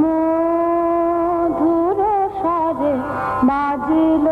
মধুর সারে বাজিল